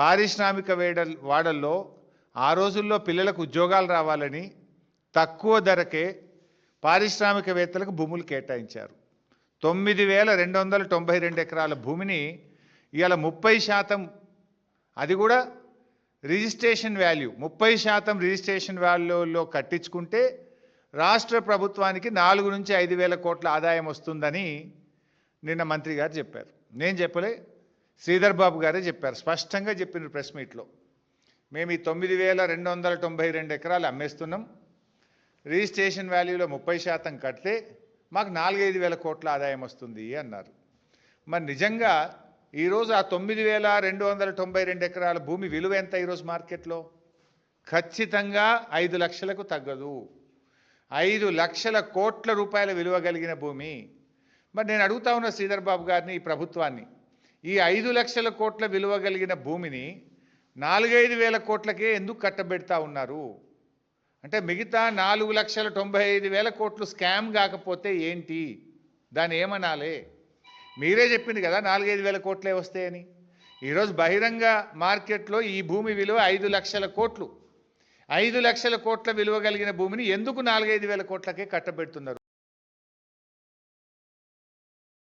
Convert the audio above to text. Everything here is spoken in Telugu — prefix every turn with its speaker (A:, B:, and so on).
A: పారిశ్రామిక వేడ వాడల్లో ఆ రోజుల్లో పిల్లలకు ఉద్యోగాలు రావాలని తక్కువ ధరకే పారిశ్రామికవేత్తలకు భూములు కేటాయించారు. తొమ్మిది వేల రెండు వందల తొంభై రెండు ఎకరాల భూమిని ఇవాళ ముప్పై శాతం అది కూడా రిజిస్ట్రేషన్ వాల్యూ ముప్పై శాతం రిజిస్ట్రేషన్ వాల్యూలో కట్టించుకుంటే రాష్ట్ర ప్రభుత్వానికి నాలుగు నుంచి ఐదు వేల కోట్ల ఆదాయం వస్తుందని నిన్న మంత్రి గారు చెప్పారు. నేను చెప్పలే శ్రీధర్ బాబు గారే చెప్పారు. స్పష్టంగా చెప్పిన ప్రెస్ మీట్లో మేము ఈ తొమ్మిది వేల రెండు వందల తొంభై రెండు ఎకరాలు అమ్మేస్తున్నాం. రిజిస్ట్రేషన్ వాల్యూలో ముప్పై శాతం కడితే మాకు నాలుగైదు వేల కోట్ల ఆదాయం వస్తుంది అన్నారు. మరి నిజంగా ఈరోజు ఆ తొమ్మిది వేల రెండు వందల తొంభై రెండు ఎకరాల భూమి విలువ ఎంత ఈరోజు మార్కెట్లో? ఖచ్చితంగా ఐదు లక్షలకు తగ్గదు. ఐదు లక్షల కోట్ల రూపాయల విలువ కలిగిన భూమి. మరి నేను అడుగుతా ఉన్న శ్రీధర్ బాబు గారిని ఈ ప్రభుత్వాన్ని ఈ ఐదు లక్షల కోట్ల విలువ కలిగిన భూమిని నాలుగైదు వేల కోట్లకే ఎందుకు కట్టబెడతా ఉన్నారు? అంటే మిగతా నాలుగు లక్షల తొంభై ఐదు వేల కోట్లు స్కామ్ కాకపోతే ఏంటి? దాన్ని ఏమనాలి? మీరే చెప్పింది కదా నాలుగైదు వేల కోట్లే వస్తాయని. ఈరోజు బహిరంగ మార్కెట్లో ఈ భూమి విలువ ఐదు లక్షల కోట్లు. ఐదు లక్షల కోట్ల విలువ కలిగిన భూమిని ఎందుకు నాలుగైదు వేల కోట్లకే కట్టబెడుతున్నారు?